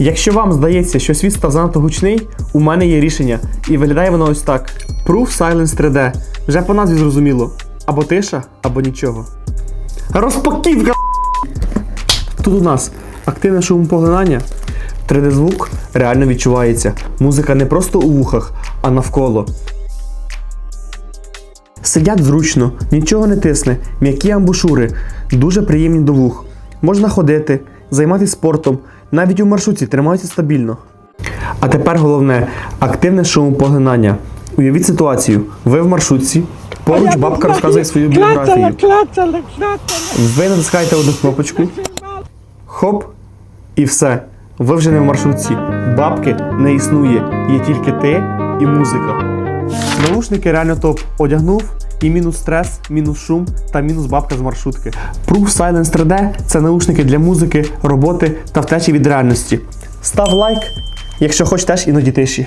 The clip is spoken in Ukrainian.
Якщо вам здається, що світ став занадто гучний, у мене є рішення, і виглядає воно ось так: Proof Silence 3D. Вже по назві зрозуміло. Або тиша, або нічого. Розпаківка! Тут у нас активне шумопоглинання. 3D-звук реально відчувається. Музика не просто у вухах, а навколо. Сидять зручно, нічого не тисне, м'які амбушури, дуже приємні до вух. Можна ходити, займатися спортом, навіть у маршрутці тримаються стабільно. А тепер головне активне шумопоглинання. Уявіть ситуацію: ви в маршрутці, поруч бабка розказує свою біографію. Ви натискаєте одну кнопочку, хоп, і все. Ви вже не в маршрутці. Бабки не існує. Є тільки ти і музика. Наушники реально топ. Одягнув і мінус стрес, мінус шум та мінус бабка з маршрутки. Proof Silence 3D це наушники для музики, роботи та втечі від реальності. Став лайк, якщо хочеш теж іноді тиші.